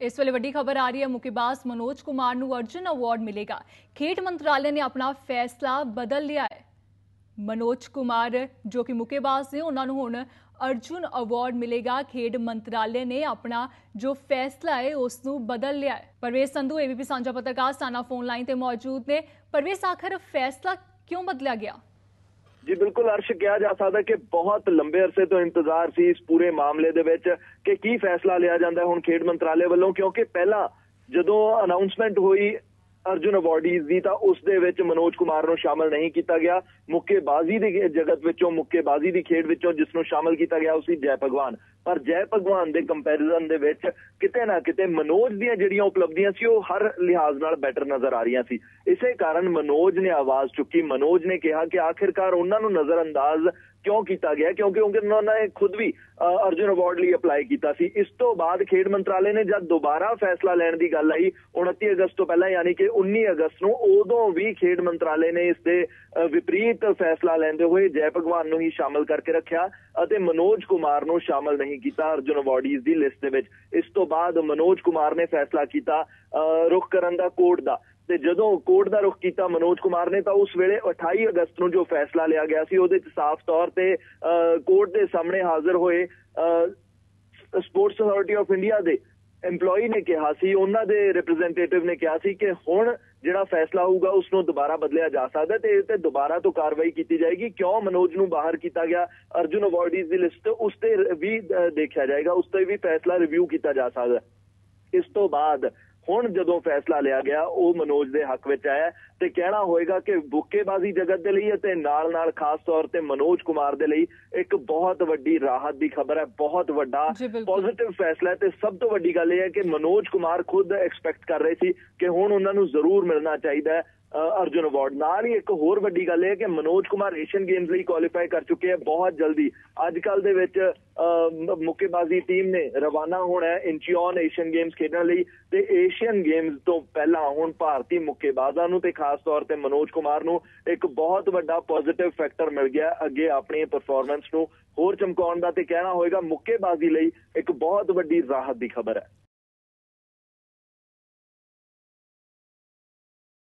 ਇਸ ਵੇਲੇ ਵੱਡੀ ਖਬਰ ਆ ਰਹੀ ਹੈ ਮੁਕੇਬਾਜ਼ ਮਨੋਜ ਕੁਮਾਰ ਨੂੰ ਅਰਜੁਨ ਅਵਾਰਡ ਮਿਲੇਗਾ ਖੇਡ ਮੰਤਰਾਲੇ ਨੇ ਆਪਣਾ ਫੈਸਲਾ ਬਦਲ ਲਿਆ ਹੈ ਮਨੋਜ ਕੁਮਾਰ ਜੋ ਕਿ ਮੁਕੇਬਾਜ਼ ਨੇ ਉਹਨਾਂ ਨੂੰ ਹੁਣ ਅਰਜੁਨ ਅਵਾਰਡ ਮਿਲੇਗਾ ਖੇਡ ਮੰਤਰਾਲੇ ਨੇ ਆਪਣਾ ਜੋ ਫੈਸਲਾ ਹੈ ਉਸ ਨੂੰ ਬਦਲ ਲਿਆ ਹੈ ਪਰਵੇਸ਼ ਸੰਧੂ ਏਬੀਪੀ ਸਾਂਝਾ ਪੱਤਰਕਾਰ ਸਾਨਾ ਫੋਨ ਲਾਈਨ ਤੇ ਮੌਜੂਦ ਨੇ ਪਰਵੇਸ਼ ਆਖਰ ਫੈਸਲਾ ਕਿਉਂ ਬਦਲਿਆ ਗਿਆ ਜੀ ਬਿਲਕੁਲ ਅਰਸ਼, ਕਿਹਾ ਜਾ ਸਕਦਾ ਕਿ ਬਹੁਤ ਲੰਬੇ ਅਰਸੇ ਤੋਂ ਇੰਤਜ਼ਾਰ ਸੀ ਇਸ ਪੂਰੇ ਮਾਮਲੇ ਦੇ ਵਿੱਚ ਕਿ ਕੀ ਫੈਸਲਾ ਲਿਆ ਜਾਂਦਾ ਹੁਣ ਖੇਡ ਮੰਤਰਾਲੇ ਵੱਲੋਂ, ਕਿਉਂਕਿ ਪਹਿਲਾਂ ਜਦੋਂ ਅਨਾਉਂਸਮੈਂਟ ਹੋਈ ਅਰਜੁਨ ਅਵਾਰਡੀਜ਼ ਦੀ, ਤਾਂ ਉਸ ਦੇ ਵਿੱਚ ਮਨੋਜ ਕੁਮਾਰ ਨੂੰ ਸ਼ਾਮਲ ਨਹੀਂ ਕੀਤਾ ਗਿਆ। ਮੁੱਕੇਬਾਜ਼ੀ ਦੀ ਜਗਤ ਵਿੱਚੋਂ, ਮੁੱਕੇਬਾਜ਼ੀ ਦੀ ਖੇਡ ਵਿੱਚੋਂ ਜਿਸ ਨੂੰ ਸ਼ਾਮਲ ਕੀਤਾ ਗਿਆ, ਉਹ ਸੀ ਜੈ ਭਗਵਾਨ। ਪਰ ਜੈ ਭਗਵਾਨ ਦੇ ਕੰਪੈਰੀਜ਼ਨ ਦੇ ਵਿੱਚ ਕਿਤੇ ਨਾ ਕਿਤੇ ਮਨੋਜ ਦੀਆਂ ਜਿਹੜੀਆਂ ਉਪਲਬਧੀਆਂ ਸੀ, ਉਹ ਹਰ ਲਿਹਾਜ਼ ਨਾਲ ਬੈਟਰ ਨਜ਼ਰ ਆ ਰਹੀਆਂ ਸੀ। ਇਸੇ ਕਾਰਨ ਮਨੋਜ ਨੇ ਆਵਾਜ਼ ਚੁੱਕੀ। ਮਨੋਜ ਨੇ ਕਿਹਾ ਕਿ ਆਖਿਰਕਾਰ ਉਹਨਾਂ ਨੂੰ ਨਜ਼ਰਅੰਦਾਜ਼ ਕਿਉਂ ਕੀਤਾ ਗਿਆ? ਕਿਉਂਕਿ ਉਹਨਾਂ ਨੇ ਖੁਦ ਵੀ ਅਰਜੁਨ ਅਵਾਰਡ ਲਈ ਅਪਲਾਈ ਕੀਤਾ ਸੀ। ਇਸ ਤੋਂ ਬਾਅਦ ਖੇਡ ਮੰਤਰਾਲੇ ਨੇ ਜਦ ਦੁਬਾਰਾ ਫੈਸਲਾ ਲੈਣ ਦੀ ਗੱਲ ਆਈ 29 ਅਗਸਤ ਤੋਂ ਪਹਿਲਾਂ, ਯਾਨੀ ਕਿ 19 ਅਗਸਤ ਨੂੰ, ਉਦੋਂ ਵੀ ਖੇਡ ਮੰਤਰਾਲੇ ਨੇ ਇਸ ਦੇ ਵਿਪਰੀਤ ਫੈਸਲਾ ਲੈਂਦੇ ਹੋਏ ਜੈ ਭਗਵਾਨ ਨੂੰ ਹੀ ਸ਼ਾਮਲ ਕਰਕੇ ਰੱਖਿਆ ਅਤੇ ਮਨੋਜ ਕੁਮਾਰ ਨੂੰ ਸ਼ਾਮਲ ਨਹੀਂ ਕੀਤਾ ਅਰਜੁਨ ਅਵਾਰਡੀਜ਼ ਦੀ ਲਿਸਟ ਦੇ ਵਿੱਚ। ਇਸ ਤੋਂ ਬਾਅਦ ਮਨੋਜ ਕੁਮਾਰ ਨੇ ਫੈਸਲਾ ਕੀਤਾ ਰੁਖ ਕਰਨ ਦਾ ਕੋਰਟ ਦਾ। ਤੇ ਜਦੋਂ ਕੋਰਟ ਦਾ ਰੁਖ ਕੀਤਾ ਮਨੋਜ ਕੁਮਾਰ ਨੇ, ਤਾਂ ਉਸ ਵੇਲੇ 28 ਅਗਸਤ ਨੂੰ ਜੋ ਫੈਸਲਾ ਲਿਆ ਗਿਆ ਸੀ, ਉਹਦੇ ਚ ਸਾਫ਼ ਤੌਰ ਤੇ ਕੋਰਟ ਦੇ ਸਾਹਮਣੇ ਹਾਜ਼ਰ ਹੋਏ ਸਪੋਰਟਸ ਅਥਾਰਟੀ ਆਫ ਇੰਡੀਆ ਦੇ EMPLOYE ਨੇ ਕਿਹਾ ਸੀ, ਉਹਨਾਂ ਦੇ ਰਿਪਰੈਜ਼ੈਂਟੇਟਿਵ ਨੇ ਕਿਹਾ ਸੀ ਕਿ ਹੁਣ ਜਿਹੜਾ ਫੈਸਲਾ ਹੋਊਗਾ ਉਸ ਨੂੰ ਦੁਬਾਰਾ ਬਦਲਿਆ ਜਾ ਸਕਦਾ ਤੇ ਤੇ ਦੁਬਾਰਾ ਤੋਂ ਕਾਰਵਾਈ ਕੀਤੀ ਜਾਏਗੀ। ਕਿਉਂ ਮਨੋਜ ਨੂੰ ਬਾਹਰ ਕੀਤਾ ਗਿਆ? ਅਰਜੁਨ ਅਵਾਰਡੀਜ਼ ਦੀ ਲਿਸਟ ਉਸ ਤੇ ਵੀ ਦੇਖਿਆ ਜਾਏਗਾ, ਉਸ ਤੇ ਵੀ ਫੈਸਲਾ ਰਿਵਿਊ ਕੀਤਾ ਜਾ ਸਕਦਾ ਇਸ ਤੋਂ ਬਾਅਦ ਹੁਣ ਜਦੋਂ ਫੈਸਲਾ ਲਿਆ ਗਿਆ ਉਹ ਮਨੋਜ ਦੇ ਹੱਕ ਵਿੱਚ ਆਇਆ ਤੇ ਕਹਿਣਾ ਹੋਏਗਾ ਕਿ ਬੁੱਕੇਬਾਜ਼ੀ ਜਗਤ ਦੇ ਲਈ ਅਤੇ ਨਾਲ-ਨਾਲ ਖਾਸ ਤੌਰ ਤੇ ਮਨੋਜ ਕੁਮਾਰ ਦੇ ਲਈ ਇੱਕ ਬਹੁਤ ਵੱਡੀ ਰਾਹਤ ਦੀ ਖਬਰ ਹੈ ਬਹੁਤ ਵੱਡਾ ਪੋਜ਼ਿਟਿਵ ਫੈਸਲਾ ਹੈ ਤੇ ਸਭ ਤੋਂ ਵੱਡੀ ਗੱਲ ਇਹ ਹੈ ਕਿ ਮਨੋਜ ਕੁਮਾਰ ਖੁਦ ਐਕਸਪੈਕਟ ਕਰ ਰਹੇ ਸੀ ਕਿ ਹੁਣ ਉਹਨਾਂ ਨੂੰ ਜ਼ਰੂਰ ਮਿਲਣਾ ਚਾਹੀਦਾ ਹੈ। ਅਰਜੁਨ ਅਵਾਰਡ ਨਾਲ ਹੀ ਇੱਕ ਹੋਰ ਵੱਡੀ ਗੱਲ ਇਹ ਹੈ ਕਿ ਮਨੋਜ ਕੁਮਾਰ ਏਸ਼ੀਅਨ ਗੇਮਸ ਲਈ ਕੁਆਲੀਫਾਈ ਕਰ ਚੁੱਕੇ ਆ ਬਹੁਤ ਜਲਦੀ। ਅੱਜ ਕੱਲ ਦੇ ਵਿੱਚ ਮੁੱਕੇਬਾਜ਼ੀ ਟੀਮ ਨੇ ਰਵਾਨਾ ਹੋਣਾ ਹੈ ਇੰਚੀਓਨ ਏਸ਼ੀਅਨ ਗੇਮਸ ਖੇਡਣ ਲਈ ਤੇ ਏਸ਼ੀਅਨ ਗੇਮਸ ਤੋਂ ਪਹਿਲਾਂ ਹੁਣ ਭਾਰਤੀ ਮੁੱਕੇਬਾਜ਼ਾਂ ਨੂੰ ਤੇ ਖਾਸ ਤੌਰ ਤੇ ਮਨੋਜ ਕੁਮਾਰ ਨੂੰ ਇੱਕ ਬਹੁਤ ਵੱਡਾ ਪੋਜ਼ਿਟਿਵ ਫੈਕਟਰ ਮਿਲ ਗਿਆ ਅੱਗੇ ਆਪਣੀ ਪਰਫਾਰਮੈਂਸ ਨੂੰ। ਹੋਰ ਚਮਕਾਉਣ ਦਾ ਤੇ ਕਹਿਣਾ ਹੋਏਗਾ ਮੁੱਕੇਬਾਜ਼ੀ ਲਈ ਇੱਕ ਬਹੁਤ ਵੱਡੀ ਰਾਹਤ ਦੀ ਖਬਰ ਹੈ।